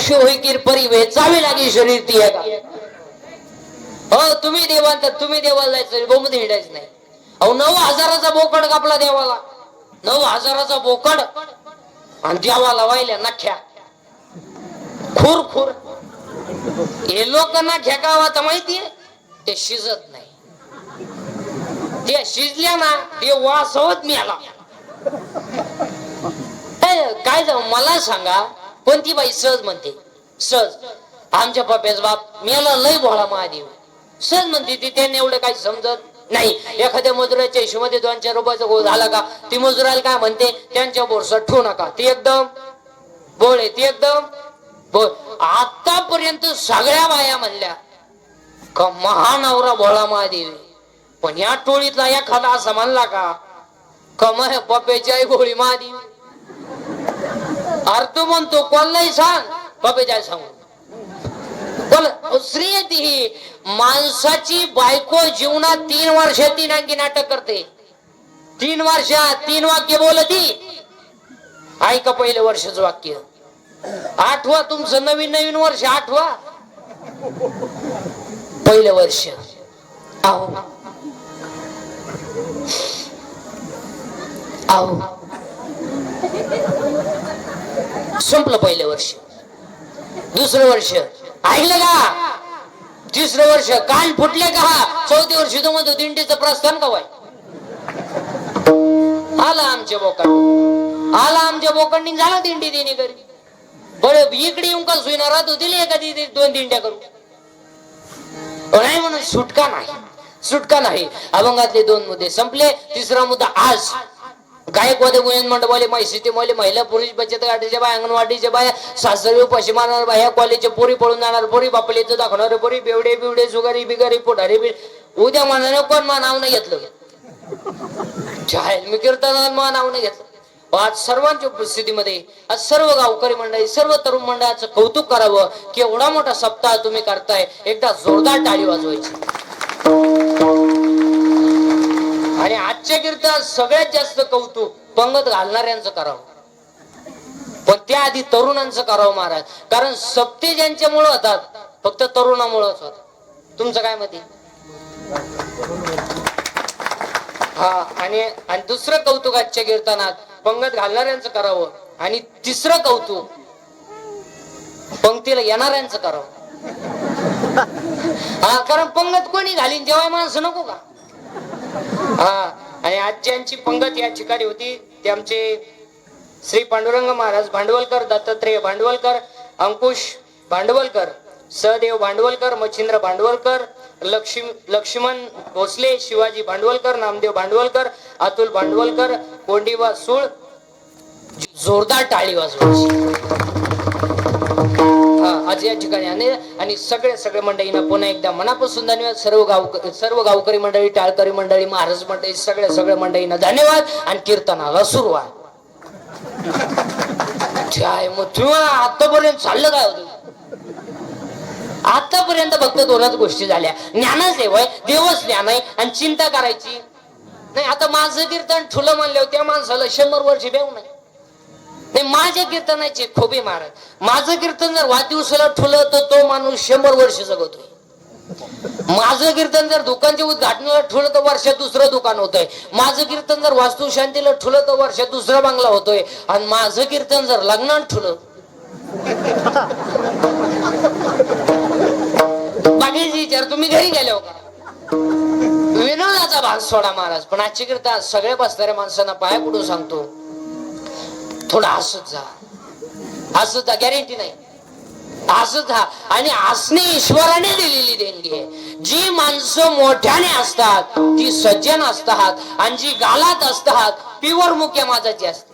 अशी होईकीर परी वेचावी लागे शरीर ती हो तुम्ही देवांत तुम्ही देवाला जायचं बोमत हिंडायचं नाही. अहो नऊ हजाराचा बोकड कापला देवाला. नऊ हजाराचा बोकड. आणि देवाला वाहिल्या नख्या. खुर खुर. हे लोक नाख्या तर माहितीये ते शिजत नाही. ते शिजल्या ना ते वासवत मिळाला काय जाऊ मला सांगा पण ती बाई सहज म्हणते? सहज. आमच्या पप्प्याच बाप मेला लय भोळा महादेव. सहज म्हणते ती त्यांनी एवढं काही समजत नाही. एखाद्या मजुराच्या हिशोबामध्ये दोन चार रुपयाचा गोळ झाला का ती मजुराला काय म्हणते? त्यांच्या बोरसात ठेवू नका. ती एकदम बोळे ती एकदम बोल आतापर्यंत सगळ्या बाया म्हणल्या का महानवरा भोळा महादेव पण या टोळीतला एखादा असा म्हणला का कमय पप्याची आई गोळी महादेव अर्थ म्हणतो कोणलाही सांग पप्याची आई सांगून बोल स्त्री ती ही माणसाची बायको जीवनात तीन वर्ष तीन अंगी नाटक करते तीन वर्षात तीन वाक्य बोलती ऐका पहिलं वर्षच वाक्य आठवा तुमचं नवीन नवीन वर्ष आठवा पहिलं वर्ष आहो आहो संपलं पहिलं वर्ष. दुसरं वर्ष. ऐकलं का? तिसरं वर्ष. कान फुटले का? चौथी वर्ष तो म्हणतो दिंडीचं प्रस्थान का वाय आला आमच्या बोकांनी. आला आमच्या बोकांनी झाला दिंडी देणे घरी. बरं इकडे येऊन का सुईना राहतो दिली एखादी दोन दिंड्या करू नाही म्हणून सुटका नाही. सुटका नाही. अभंगातले दोन मुद्दे संपले. तिसरा मुद्दा आज. गायकवाद गोविंद मंडपाले मैसिटी मोले महिला पुरुष बचत गाठीच्या बाय अंगणवाडीच्या बाया सासरी उपाशी मारणार ह्या कॉलेजच्या पोरी पळून जाणार पोरी बापले दाखवणारे पोरी बेवडे बिवडे सुगारी बिगारी पोटारी बी उद्या मानाने कोण मा नाव नाही घेतलं? जाहीर मी कीर्तनात मा नाव नाही घेतलं. आज सर्वांच्या उपस्थितीमध्ये आज सर्व गावकरी मंडळी सर्व तरुण मंडळाचं कौतुक करावं की एवढा मोठा सप्ताह तुम्ही करताय एकदा जोरदार टाळी वाजवायची. आणि आजच्या कीर्तनात सगळ्यात जास्त कौतुक पंगत घालणाऱ्यांचं करावं. पण त्याआधी तरुणांचं करावं महाराज. कारण सप्ते ज्यांच्यामुळं होतात फक्त तरुणामुळंच होतात. तुमचं काय मते हा आणि आणि दुसरं कौतुक आजच्या कीर्तनात पंगत घालणाऱ्यांचं करावं आणि तिसरं कौतुक पंक्तीला येणाऱ्यांचं करावं. हा कारण पंगत कोणी घालीन जेव्हा माणसं नको का? हा आणि आजची यांची पंगत या ठिकाणी होती. ते आमचे श्री पांडुरंग महाराज भांडवलकर दत्तात्रेय भांडवलकर अंकुश भांडवलकर सहदेव भांडवलकर मच्छिंद्र भांडवलकर लक्ष्मी लक्ष्मण भोसले शिवाजी भांडवलकर नामदेव भांडवलकर अतुल भांडवलकर कोंडीबा सूळ जोरदार टाळी वाजवायची. आज या ठिकाणी आणि आणि सगळे सगळे मंडळींना पुन्हा एकदा मनापासून धन्यवाद. सर्व गाव सर्व गावकरी मंडळी टाळकरी मंडळी महाराज मंडळी सगळ्या सगळ्या मंडळींना धन्यवाद आणि कीर्तनाला सुरुवात. मग आतापर्यंत चाललं काय होतं? आतापर्यंत फक्त दोनच गोष्टी झाल्या. ज्ञानच देव आहे देवच ज्ञान आहे आणि चिंता करायची. नाही आता माझं कीर्तन ठुलं म्हणलं त्या माणसाला शंभर वर्ष देऊ नाही नाही माझ्या कीर्तनाची खोबी महाराज माझं कीर्तन जर वाढदिवसाला ठुलं तर तो माणूस शंभर वर्ष जगतोय. माझं कीर्तन जर दुकानच्या उद्घाटनाला ठुलं तर वर्षात दुसरं दुकान होतंय. माझं कीर्तन जर वास्तू शांतीला ठुलं तर वर्षात दुसरा बांगला होतोय. आणि माझं कीर्तन जर लग्नात ठुलं बाकीचे विचार तुम्ही घरी गेले हो का? विनोदाचा भाग सोडा महाराज पण आजची कीर्तन सगळ्या बसणाऱ्या माणसांना पाया पडून सांगतो. थोडा हसत जा. हसत जा गॅरंटी नाही. हसत हा आणि हसणे ईश्वराने दिलेली देणगी आहे. जी माणसं मोठ्याने असतात ती सज्जन असतात आणि जी गालात असतात पिवर मुख्य माझाची असते.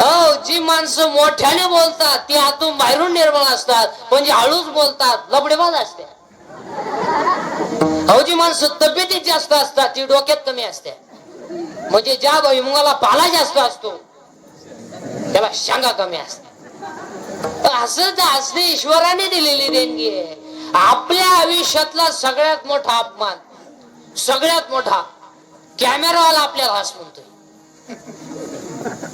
हो जी माणसं मोठ्याने बोलतात ती आतून बाहेरून निर्मळ असतात म्हणजे हळूच बोलतात लबडेबाज असते. हो जी माणसं तब्येतीत जास्त असतात ती डोक्यात कमी असते. म्हणजे ज्या भुईमुगाला पाला जास्त असतो त्याला शांगा कमी असते. असंच असणे ईश्वराने दिलेली देणगी आहे. आपल्या आयुष्यातला सगळ्यात मोठा अपमान सगळ्यात मोठा कॅमेरावाला आपल्याला हस म्हणतोय.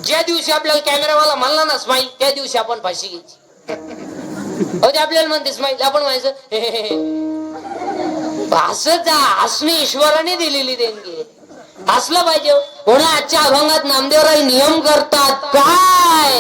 ज्या दिवशी आपल्याला कॅमेरावाला म्हणला ना स्माईल त्या दिवशी आपण फाशी घ्यायची. अरे आपल्याला म्हणते स्माईल आपण म्हणायचं "हे, असणे ईश्वराने दिलेली देणगी असलं पाहिजे. म्हणून आजच्या अभंगात नामदेवराय नियम करतात? काय?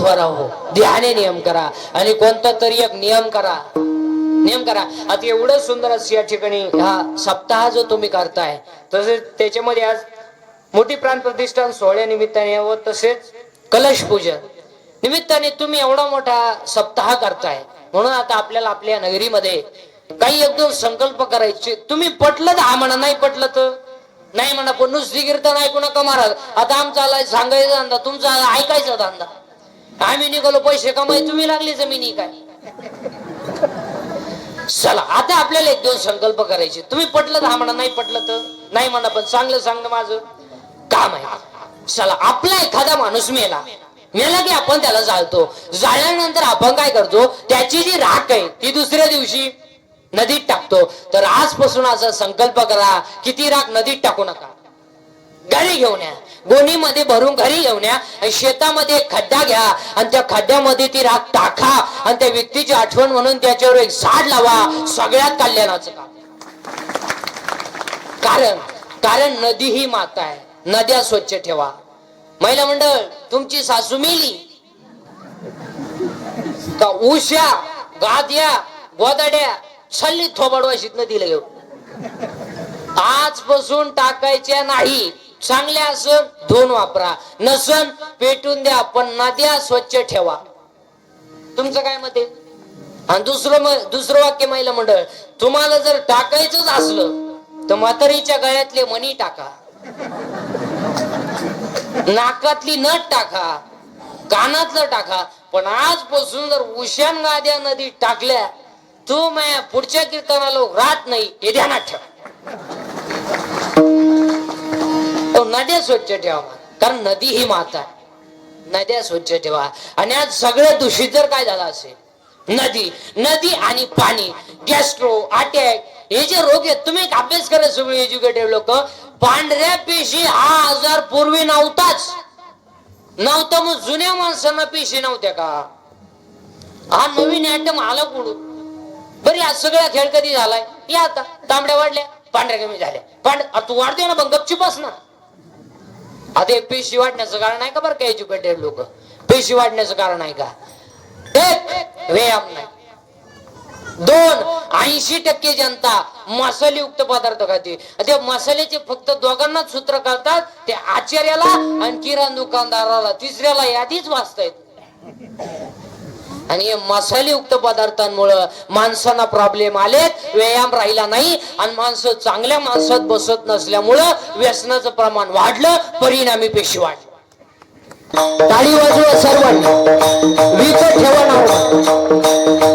देह राहो. ध्याने नियम करा आणि कोणता तरी एक नियम करा. नियम करा. आता एवढं सुंदर असं या ठिकाणी हा सप्ताह जो तुम्ही करताय तसेच त्याच्यामध्ये आज मोठी प्राण प्रतिष्ठान सोहळ्या निमित्ताने व तसेच कलश पूजन. निमित्ताने तुम्ही एवढा मोठा सप्ताह करताय. म्हणून आता आपल्याला आपल्या नगरीमध्ये काही एक दोन संकल्प करायचे. तुम्ही पटलं तर हा म्हणा नाही पटलं तर? नाही म्हणा पण नुसती कीर्तन ऐकू नका महाराज. आता आमचा आलाय सांगायचा धंदा तुमचा ऐकायचा धंदा. आम्ही निघालो पैसे कमाय तुम्ही लागली जमिनी काय? चला आता आपल्याला एक दोन संकल्प करायचे. तुम्ही पटलं तर हा म्हणा नाही पटलं तर? नाही म्हणा पण चांगलं सांगणं माझं. काम आहे. चला आपला एखादा माणूस मेला. मेला की आपण त्याला जाळतो. जाळल्यानंतर आपण काय करतो? त्याची जी राख आहे ती दुसऱ्या दिवशी नदीत टाकतो. तर आजपासून असा संकल्प करा किती राख नदीत टाकू नका. गाडी घेऊन या. गोणीमध्ये भरून घरी घेऊन या शेतामध्ये एक खड्डा घ्या आणि त्या खड्ड्यामध्ये ती राख टाका आणि त्या व्यक्तीची आठवण म्हणून त्याच्यावर एक झाड लावा सगळ्यात कल्याणाचं काम. कारण कारण नदी ही माता आहे. नद्या स्वच्छ ठेवा. महिला मंडळ तुमची सासू मेली. का उश्या गाद्या गोदाड्या छल्ली थोबडवाशीत नदीला घेऊन आजपासून टाकायच्या नाही. चांगल्या असन धुवून वापरा. नसन पेटून द्या पण नद्या स्वच्छ ठेवा. तुमचं काय मत आहे? आणि दुसरं दुसरं वाक्य महिला मंडळ तुम्हाला जर टाकायचंच असलं तर म्हातारीच्या गळ्यातले मणी टाका. नाकातली नट टाका. कानातलं टाका. पण आजपासून जर उशान गाद्या नदीत टाकल्या तू माया पुढच्या कीर्तनाला राहत नाही हे ध्यानात नद्या स्वच्छ ठेवा. कारण नदी ही माता आहे. नद्या स्वच्छ ठेवा. आणि आज सगळं दूषित जर काय झालं असेल नदी नदी आणि पाणी गॅस्ट्रो अटॅक हे जे रोग आहेत तुम्ही अभ्यास करा सगळे एज्युकेटेड लोक. पांढऱ्या पेशी हा आजार पूर्वी नव्हताच. नव्हता मग जुन्या माणसांना पेशी नव्हत्या का? हा नवीन ऍटम आला कुठून? बरी आज सगळा खेळ कधी झालाय? या आता. तांबड्या वाढल्या पांढऱ्या कमी झाल्या. पांढ तू वाढते ना पण गपची बस ना. आता हे पेशी वाढण्याचं कारण आहे का बरं का एज्युकेटेड लोक? पेशी वाढण्याचं कारण आहे का? एक व्यायाम नाही. दोन ऐंशी टक्के जनता मसालेयुक्त पदार्थ खाते. ते मसाल्याचे फक्त दोघांनाच सूत्र करतात ते आचार्याला आणि किराण दुकानदाराला. तिसऱ्याला यादीच वाचतायत. आणि हे मसालेयुक्त पदार्थांमुळं माणसांना प्रॉब्लेम आलेत. व्यायाम राहिला नाही आणि माणसं चांगल्या माणसात बसत नसल्यामुळं व्यसनाचं प्रमाण वाढलं परिणामी पेशी वाढली ताळी वाजवा सर्वांनी. विकत ठेवा नाव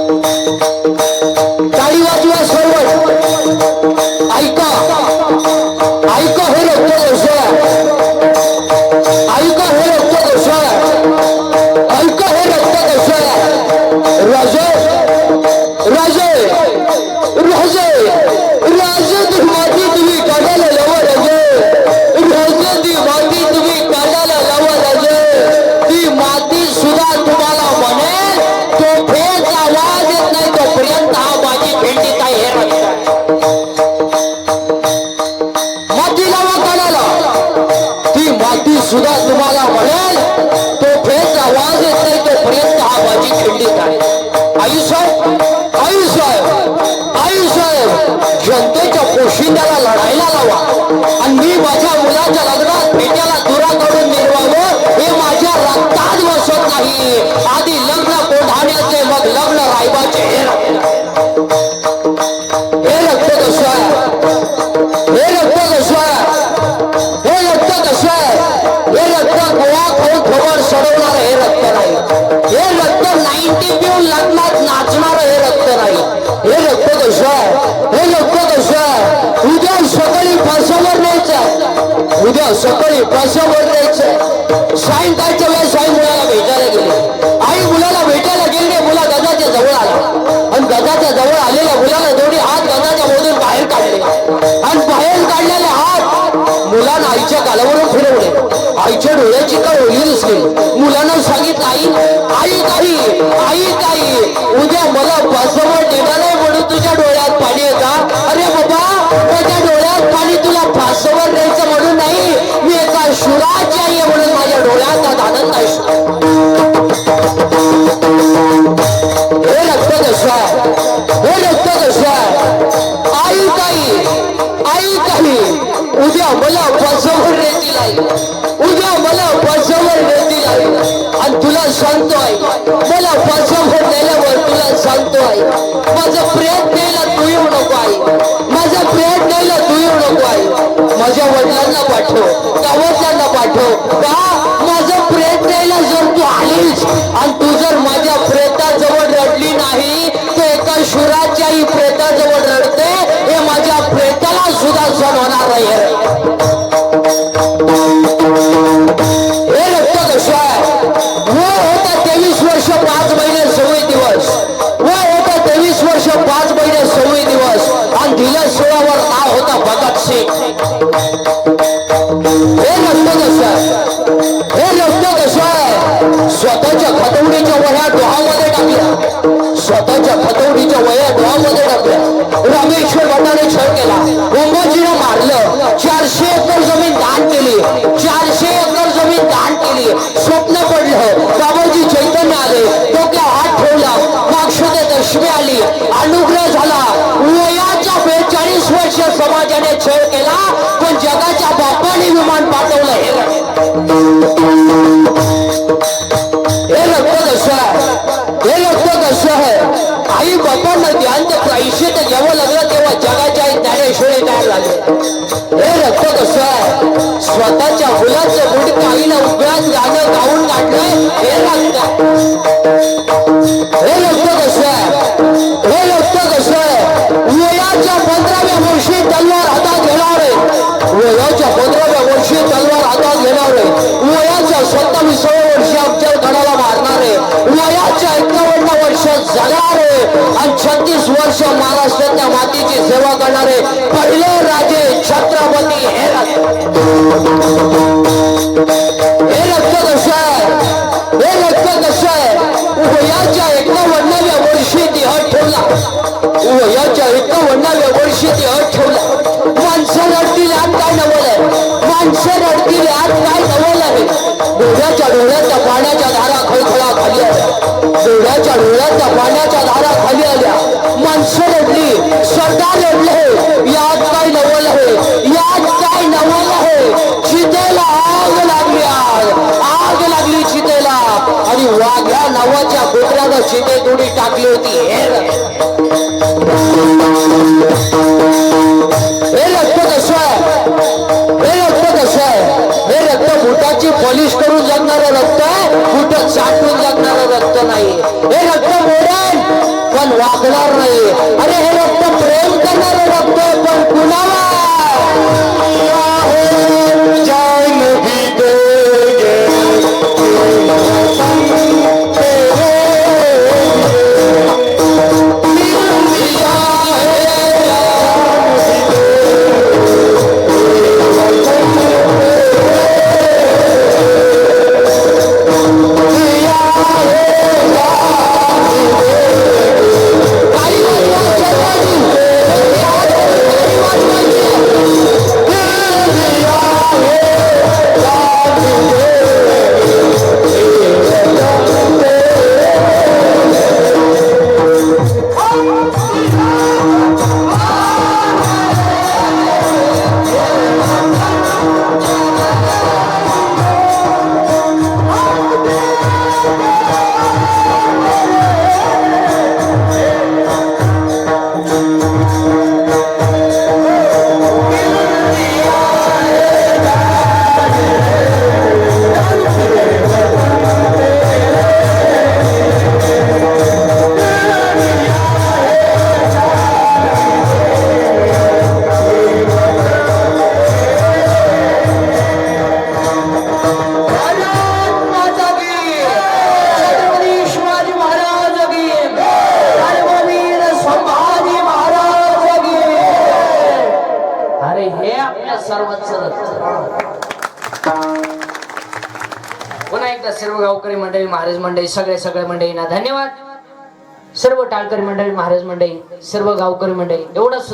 उद्या सकाळी फासावर न्यायचं सायंकाळच्या वेळेस आई मुलाला भेटायला गेले. आई मुलाला भेटायला गेले मुला गजाच्या जवळ आला. आणि गजाच्या जवळ आलेल्या मुलाला दोन्ही हात गजाच्या मधून बाहेर काढले. आणि बाहेर काढलेले हात मुलानं आईच्या गालावरून फिरवले. आईच्या डोळ्याची का ओली दिसली. मुलानं सांगितलं आई स्वतःच्या फतवडीच्या वयात डोहामध्ये टाकल्या रामेश्वर भटाने छळ केला. गोंबाजीनं मारलं. चारशे एकर जमीन दान केली. चारशे एकर जमीन दान केली. स्वप्न पडलं. बाबाजी चैतन्य आले. डोक्या हात ठेवला. माक्षते दशमी आली. अनुग्रह झाला. वयाच्या बेचाळीस वर्ष समाजाने छळ केला. पण जगाच्या बापाने विमान पाठवलं. बापांना प्रायश्चित तर घ्यावं लागलं तेव्हा जगाच्या ज्ञानेश्वरी तयार झाले हे रक्त कसं आहे? स्वतःच्या मुलाचं बुडकं आईला उभ्यात गाणं गाऊन काढलंय हे रक्त. हे रक्त आणि छत्तीस वर्ष महाराष्ट्राच्या मातीची सेवा करणारे पहिले राजे छत्रपती हे हे रक्त कसं आहे? हे रक्त कसं आहे? वयाच्या एकावन्नाव्या वर्षी देह ठेवला. एकावन्नाव्या वर्षी अट ठेवलं. माणसं रडतील आत काय नवल आहे? माणसं रडतील आत काय नवल आहे? डोळ्याच्या डोळ्यात डोळ्याच्या डोळ्याच्या पाण्याच्या धारा खाली आल्या. माणसं रडली सरदार रडले यात काय नवल आहे? यात काय नवल आहे? चितेला आग लागली आग आग लागली चितेला. आणि वाघ्या नावाच्या कुत्र्यानं चिते थोडी टाकली होती. हे पॉलिश करून जगणारं रक्त आहे बुट चाटून जगणारं रक्त नाही. हे रक्त मोडेल पण वागणार नाही. अरे हे रक्त प्रेम करणारं रक्त आहे, पण कुणा मंडळी सगळे सगळे मंडळींना धन्यवाद. सर्व टाळकरी मंडळी महाराज मंडळी सर्व गावकरी मंडळी एवढंच